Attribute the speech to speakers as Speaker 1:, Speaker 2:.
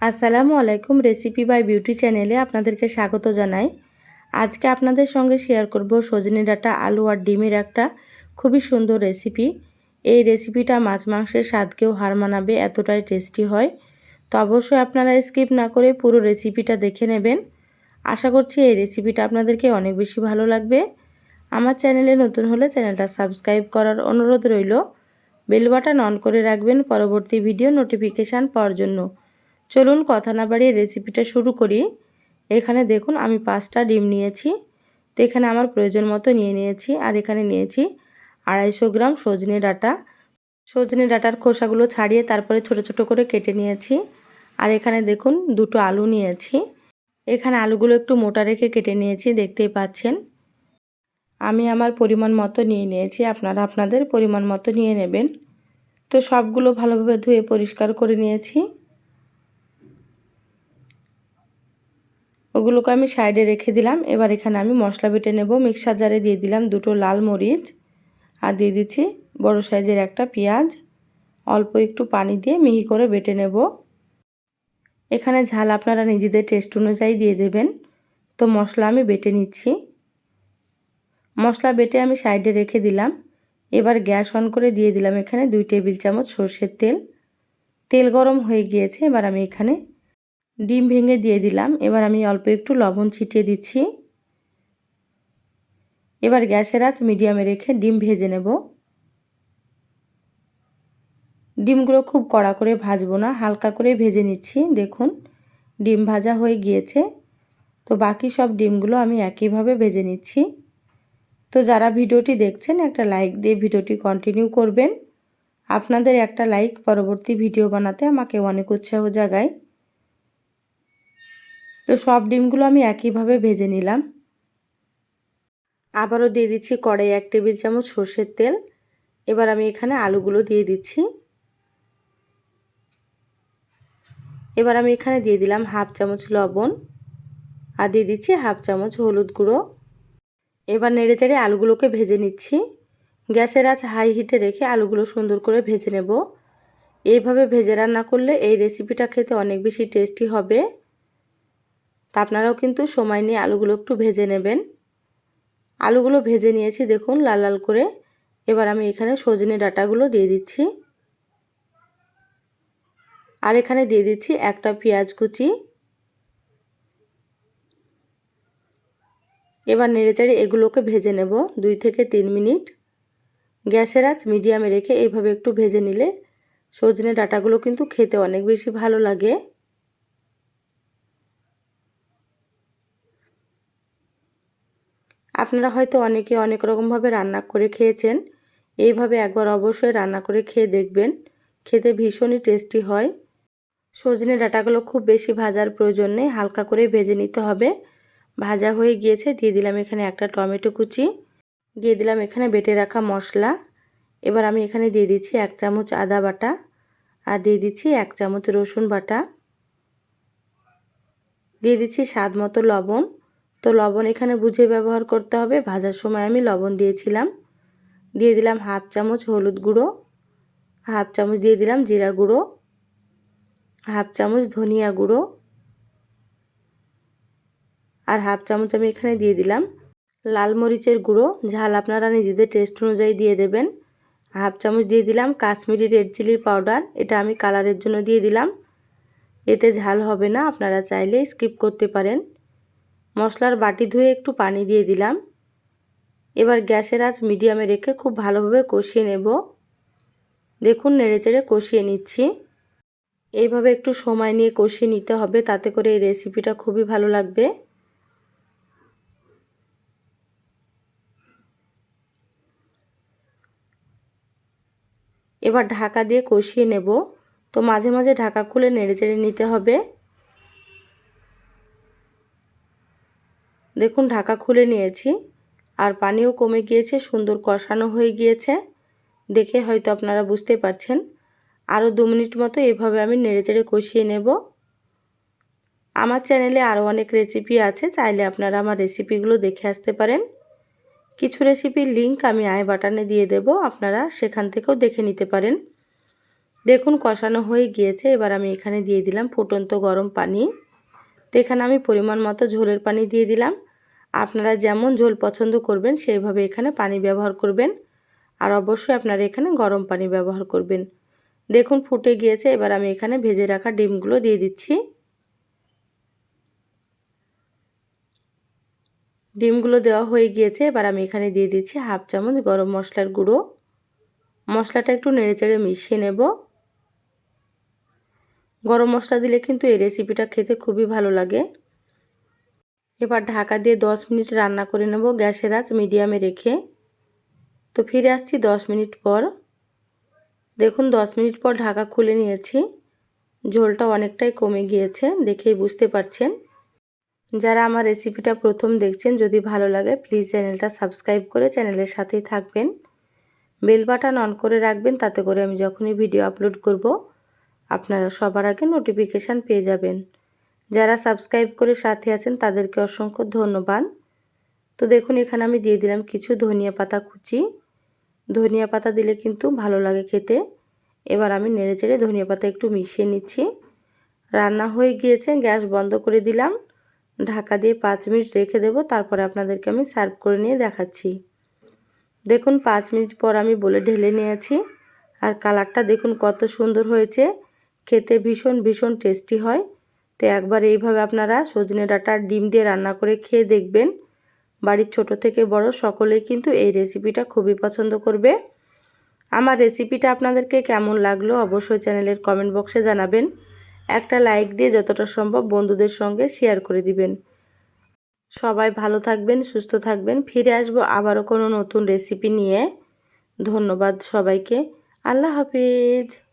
Speaker 1: আসসালামু আলাইকুম recipe by beauty চ্যানেলে আপনাদেরকে স্বাগত জানাই। আজকে আপনাদের সঙ্গে শেয়ার করব সজনে ডাটা, আলু আর ডিমের একটা খুবই সুন্দর রেসিপি এই রেসিপিটা মাছ মাংসের স্বাদকেও হার মানাবে, এতটাই টেস্টি হয়। তো অবশ্যই আপনারা স্কিপ না করে পুরো রেসিপিটা দেখে নেবেন। আশা করছি এই রেসিপিটা আপনাদেরকে অনেক বেশি ভালো লাগবে। আমার চ্যানেলে নতুন হলে চ্যানেলটা সাবস্ক্রাইব করার অনুরোধ রইল। বেল বাটন অন করে রাখবেন পরবর্তী ভিডিও নোটিফিকেশান পাওয়ার জন্য। চলুন কথা না বাড়িয়ে রেসিপিটা শুরু করি। এখানে দেখুন, আমি পাঁচটা ডিম নিয়েছি। তো এখানে আমার প্রয়োজন মতো নিয়ে নিয়েছি। আর এখানে নিয়েছি আড়াইশো গ্রাম সজনে ডাটা। সজনে ডাটার খোসাগুলো ছাড়িয়ে তারপরে ছোট ছোট করে কেটে নিয়েছি। আর এখানে দেখুন, দুটো আলু নিয়েছি। এখানে আলুগুলো একটু মোটা রেখে কেটে নিয়েছি, দেখতেই পাচ্ছেন। আমি আমার পরিমাণ মতো নিয়ে নিয়েছি। আপনারা আপনাদের পরিমাণ মতো নিয়ে নেবেন। তো সবগুলো ভালোভাবে ধুয়ে পরিষ্কার করে নিয়েছি। ওগুলোকে আমি সাইডে রেখে দিলাম। এবার এখানে আমি মশলা বেটে নেব। মিক্সার জারে দিয়ে দিলাম দুটো লাল মরিচ আর দিয়ে দিচ্ছি বড় সাইজের একটা পেঁয়াজ। অল্প একটু পানি দিয়ে মিহি করে বেটে নেব। এখানে ঝাল আপনারা নিজেদের টেস্ট অনুযায়ী দিয়ে দেবেন। তো মশলা আমি বেটে নিচ্ছি। মশলা বেটে আমি সাইডে রেখে দিলাম। এবার গ্যাস অন করে দিয়ে দিলাম এখানে দুই টেবিল চামচ সর্ষের তেল। তেল গরম হয়ে গিয়েছে। এবার আমি এখানে ডিম ভেঙে দিয়ে দিলাম। এবার আমি অল্প একটু লবণ ছিটিয়ে দিচ্ছি। এবার গ্যাসের আঁচ মিডিয়ামে রেখে ডিম ভেজে নেব। ডিমগুলো খুব কড়া করে ভাজবো না, হালকা করে ভেজে নিচ্ছি। দেখুন, ডিম ভাজা হয়ে গিয়েছে। তো বাকি সব ডিমগুলো আমি একইভাবে ভেজে নিচ্ছি। তো যারা ভিডিওটি দেখছেন, একটা লাইক দিয়ে ভিডিওটি কন্টিনিউ করবেন। আপনাদের একটা লাইক পরবর্তী ভিডিও বানাতে আমাকে অনেক উৎসাহ জাগায়। তো সব ডিমগুলো আমি একইভাবে ভেজে নিলাম। আবারও দিয়ে দিচ্ছি কড়াই এক টেবিল চামচ সর্ষের তেল। এবার আমি এখানে আলুগুলো দিয়ে দিচ্ছি। এবার আমি এখানে দিয়ে দিলাম হাফ চামচ লবণ আর দিয়ে দিচ্ছি হাফ চামচ হলুদ গুঁড়ো। এবার নেড়ে চেড়ে আলুগুলোকে ভেজে নিচ্ছি। গ্যাসের আঁচ হাই হিটে রেখে আলুগুলো সুন্দর করে ভেজে নেব। এইভাবে ভেজে রান্না করলে এই রেসিপিটা খেতে অনেক বেশি টেস্টি হবে। তা আপনারাও কিন্তু সময় নিয়ে আলুগুলো একটু ভেজে নেবেন। আলুগুলো ভেজে নিয়েছি দেখুন লাল লাল করে। এবার আমি এখানে সজনে ডাটাগুলো দিয়ে দিচ্ছি। আর এখানে দিয়ে দিচ্ছি একটা পেঁয়াজ কুচি। এবার নেড়েচেড়ে এগুলোকে ভেজে নেব দুই থেকে তিন মিনিট। গ্যাসের আঁচ মিডিয়ামে রেখে এইভাবে একটু ভেজে নিলে সজনে ডাটাগুলো কিন্তু খেতে অনেক বেশি ভালো লাগে। আপনারা হয়তো অনেকে অনেক রকমভাবে রান্না করে খেয়েছেন। এইভাবে একবার অবশ্যই রান্না করে খেয়ে দেখবেন। খেতে ভীষণই টেস্টি হয়। সজনে ডাটাগুলো খুব বেশি ভাজার প্রয়োজন নেই, হালকা করে ভেজে নিতে হবে। ভাজা হয়ে গিয়েছে, দিয়ে দিলাম এখানে একটা টমেটো কুচি। দিয়ে দিলাম এখানে বেটে রাখা মশলা। এবার আমি এখানে দিয়ে দিচ্ছি এক চামচ আদা বাটা আর দিয়ে দিচ্ছি এক চামচ রসুন বাটা। দিয়ে দিচ্ছি স্বাদ মতো লবণ। তো লবণ এখানে বুঝে ব্যবহার করতে হবে। ভাজার সময় আমি লবণ দিয়েছিলাম। দিয়ে দিলাম হাফ চামচ হলুদ গুঁড়ো, হাফ চামচ দিয়ে দিলাম জিরা গুঁড়ো, হাফ চামচ ধনিয়া গুঁড়ো আর হাফ চামচ আমি এখানে দিয়ে দিলাম লাল মরিচের গুঁড়ো। ঝাল আপনারা নিজেদের টেস্ট অনুযায়ী দিয়ে দেবেন। হাফ চামচ দিয়ে দিলাম কাশ্মীরি রেড চিলি পাউডার, এটা আমি কালারের জন্য দিয়ে দিলাম। এতে ঝাল হবে না, আপনারা চাইলে স্কিপ করতে পারেন। মশলার বাটি ধুয়ে একটু পানি দিয়ে দিলাম। এবার গ্যাসের আঁচ মিডিয়ামে রেখে খুব ভালোভাবে কষিয়ে নেব। দেখুন, নেড়েচেড়ে কষিয়ে নিচ্ছি। এইভাবে একটু সময় নিয়ে কষিয়ে নিতে হবে, তাতে করে এই রেসিপিটা খুবই ভালো লাগবে। এবার ঢাকা দিয়ে কষিয়ে নেব। তো মাঝে মাঝে ঢাকা খুলে নেড়েচেড়ে নিতে হবে। দেখুন, ঢাকা খুলে নিয়েছি। আর পানিও কমে গিয়েছে, সুন্দর কষানো হয়ে গিয়েছে। দেখে হয়তো আপনারা বুঝতে পারছেন। আরও দু মিনিট মতো এভাবে আমি নেড়েচেড়ে কষিয়ে নেব। আমার চ্যানেলে আরও অনেক রেসিপি আছে, চাইলে আপনারা আমার রেসিপিগুলো দেখে আসতে পারেন। কিছু রেসিপির লিঙ্ক আমি আই বাটনে দিয়ে দেব, আপনারা সেখান থেকেও দেখে নিতে পারেন। দেখুন, কষানো হয়ে গিয়েছে, এবার আমি এখানে দিয়ে দিলাম ফুটন্ত গরম পানি। তো এখানে আমি পরিমাণ মতো ঝোলের পানি দিয়ে দিলাম। আপনারা যেমন ঝোল পছন্দ করবেন, সেইভাবে এখানে পানি ব্যবহার করবেন। আর অবশ্যই আপনারা এখানে গরম পানি ব্যবহার করবেন। দেখুন ফুটে গিয়েছে, এবার আমি এখানে ভেজে রাখা ডিমগুলো দিয়ে দিচ্ছি। ডিমগুলো দেওয়া হয়ে গিয়েছে, এবার আমি এখানে দিয়ে দিচ্ছি হাফ চামচ গরম মশলার গুঁড়ো। মশলাটা একটু নেড়েচেড়ে মিশিয়ে নেব। গরম মশলা দিলে কিন্তু এই রেসিপিটা খেতে খুবই ভালো লাগে। এবার ঢাকা দিয়ে 10 মিনিট রান্না করে নেব গ্যাসের আঁচ মিডিয়ামে রেখে। তো ফিরে আসছি 10 মিনিট পর। দেখুন 10 মিনিট পর ঢাকা খুলে নিয়েছি। ঝোলটা অনেকটাই কমে গিয়েছে দেখেই বুঝতে পারছেন। যারা আমার রেসিপিটা প্রথম দেখছেন, যদি ভালো লাগে প্লিজ চ্যানেলটা সাবস্ক্রাইব করে চ্যানেলের সাথেই থাকবেন। বেল বাটন অন করে রাখবেন, তাতে করে আমি যখনই ভিডিও আপলোড করব, আপনারা সবার আগে নোটিফিকেশান পেয়ে যাবেন। যারা সাবস্ক্রাইব করে সাথে আছেন, তাদেরকে অসংখ্য ধন্যবাদ। তো দেখুন, এখানে আমি দিয়ে দিলাম কিছু ধনিয়া পাতা কুচি। ধনিয়া পাতা দিলে কিন্তু ভালো লাগে খেতে। এবার আমি নেড়ে চেড়ে ধনিয়া পাতা একটু মিশিয়ে নিচ্ছি। রান্না হয়ে গিয়েছে, গ্যাস বন্ধ করে দিলাম। ঢাকা দিয়ে পাঁচ মিনিট রেখে দেব, তারপরে আপনাদেরকে আমি সার্ভ করে নিয়ে দেখাচ্ছি। দেখুন, পাঁচ মিনিট পর আমি বলে ঢেলে নিয়েছি। আর কালারটা দেখুন কত সুন্দর হয়েছে। খেতে ভীষণ ভীষণ টেস্টি হয়। তো একবার এইভাবে আপনারা সজনে ডাঁটা ডিম দিয়ে রান্না করে খেয়ে দেখবেন। বাড়ির ছোট থেকে বড় সকলেই কিন্তু এই রেসিপিটা খুবই পছন্দ করবে। আমার রেসিপিটা আপনাদেরকে কেমন লাগল অবশ্যই চ্যানেলের কমেন্ট বক্সে জানাবেন। একটা লাইক দিয়ে যতটা সম্ভব বন্ধুদের সঙ্গে শেয়ার করে দিবেন। সবাই ভালো থাকবেন, সুস্থ থাকবেন। ফিরে আসব আবারও কোনো নতুন রেসিপি নিয়ে। ধন্যবাদ সবাইকে। আল্লাহ হাফিজ।